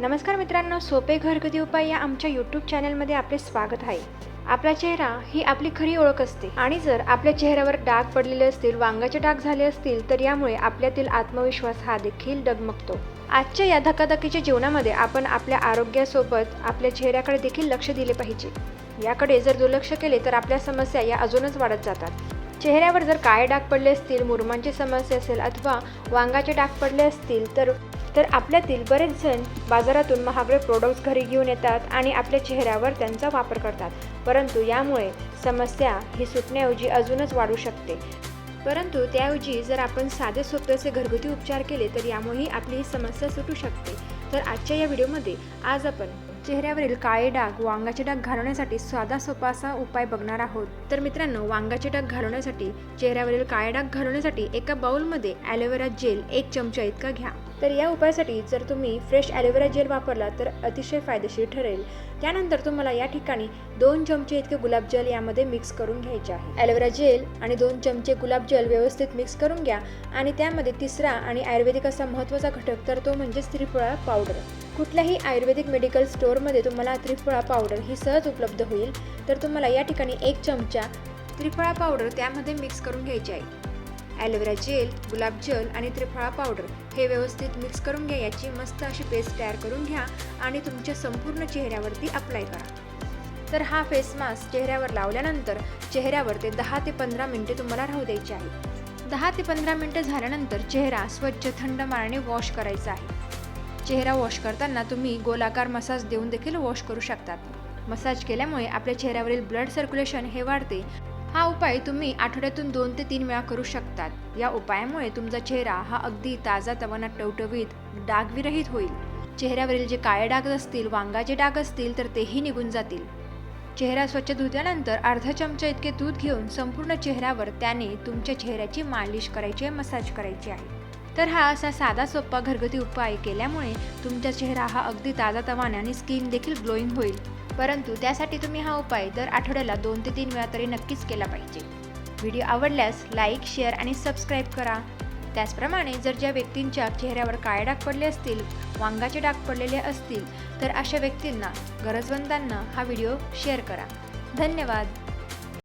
नमस्कार मित्रांनो सोपे घरगुती उपाय या आमच्या यूट्यूब चॅनलमध्ये आपले स्वागत आहे. आपला चेहरा ही आपली खरी ओळख असते. आणि जर आपल्या चेहऱ्यावर डाग पडलेले असतील वांगाचे डाग झाले असतील तर यामुळे आपल्यातील आत्मविश्वास हा देखील डगमगतो. आजच्या या धकाधकीच्या जीवनामध्ये आपण आपल्या आरोग्यासोबत आपल्या चेहऱ्याकडे देखील लक्ष दिले पाहिजे. याकडे जर दुर्लक्ष केले तर आपल्या समस्या या अजूनच वाढत जातात. चेहऱ्यावर जर काळे डाग पडले असतील मुरमांची समस्या असेल अथवा वांगाचे डाग पडले असतील तर तर आपल्यातील बरेच जण बाजारातून महागडे प्रोडक्ट्स घरी घेऊन येतात आणि आपल्या चेहऱ्यावर त्यांचा वापर करतात. परंतु यामुळे समस्या ही सुटण्याऐवजी अजूनच वाढू शकते. परंतु त्याऐवजी जर आपण साधे सोपे असे घरगुती उपचार केले तर यामुळेही आपली ही समस्या सुटू शकते. तर आजच्या या व्हिडिओमध्ये आज आपण चेहऱ्यावरील काळे डाग वांगाचे डाग घालवण्यासाठी साधा सोपा असा उपाय बघणार आहोत. तर मित्रांनो वांगाचे डाग घालवण्यासाठी चेहऱ्यावरील काळे डाग घालवण्यासाठी एका बाउलमध्ये ॲलोवेरा जेल एक चमचा इतका घ्या. तर या उपायासाठी जर तुम्ही फ्रेश ॲलोवेरा जेल वापरला तर अतिशय फायदेशीर ठरेल. त्यानंतर तुम्हाला या ठिकाणी दोन चमचे इतके गुलाबजल यामध्ये मिक्स करून घ्यायचे आहे. ॲलोवेरा जेल आणि दोन चमचे गुलाबजल व्यवस्थित मिक्स करून घ्या आणि त्यामध्ये तिसरा आणि आयुर्वेदिक असा महत्त्वाचा घटक तर तो म्हणजे त्रिफळा पावडर कुठल्याही आयुर्वेदिक मेडिकल स्टोअरमध्ये तुम्हाला त्रिफळा पावडर ही सहज उपलब्ध होईल. तर तुम्हाला या ठिकाणी एक चमचा त्रिफळा पावडर त्यामध्ये मिक्स करून घ्यायची आहे. ॲलोवेरा जेल गुलाब जल आणि त्रिफळा पावडर हे व्यवस्थित मिक्स करून घ्या याची मस्त अशी पेस्ट तयार करून घ्या आणि तुमच्या संपूर्ण चेहऱ्यावरती अप्लाय करा. तर हा फेस मास्क चेहऱ्यावर लावल्यानंतर चेहऱ्यावर ते दहा ते पंधरा मिनटे तुम्हाला राहू द्यायचे आहे दहा ते पंधरा मिनटं झाल्यानंतर चेहरा स्वच्छ थंड माराने वॉश करायचा आहे. चेहरा वॉश करताना तुम्ही गोलाकार मसाज देऊन देखील वॉश करू शकतात. मसाज केल्यामुळे आपल्या चेहऱ्यावरील ब्लड सर्क्युलेशन हे वाढते हा उपाय तुम्ही आठवड्यातून दोन ते तीन वेळा करू शकतात. या उपायामुळे तुमचा चेहरा हा अगदी ताजा तवाना टवटवीत डागविरहित होईल. चेहऱ्यावरील जे काळे डाग असतील वांगाचे डाग असतील तर तेही निघून जातील. चेहरा स्वच्छ धुतल्यानंतर अर्धा चमचा इतके दूध घेऊन संपूर्ण चेहऱ्यावर त्याने तुमच्या चेहऱ्याची मालिश करायची आहे मसाज करायची आहे. तर हा असा साधा सोपा घरगुती उपाय केल्यामुळे तुमचा चेहरा हा अगदी ताजा तवाने आणि स्किन देखील ग्लोईंग होईल. परंतु त्यासाठी तुम्ही हा उपाय दर आठवड्याला दोन ते तीन वेळा तरी नक्कीच केला पाहिजे. व्हिडिओ आवडल्यास लाईक शेअर आणि सबस्क्राईब करा. त्याचप्रमाणे जर ज्या व्यक्तींच्या चेहऱ्यावर काळे डाग पडले असतील वांगाचे डाग पडलेले असतील तर अशा व्यक्तींना गरजवंतांना हा व्हिडिओ शेअर करा. धन्यवाद.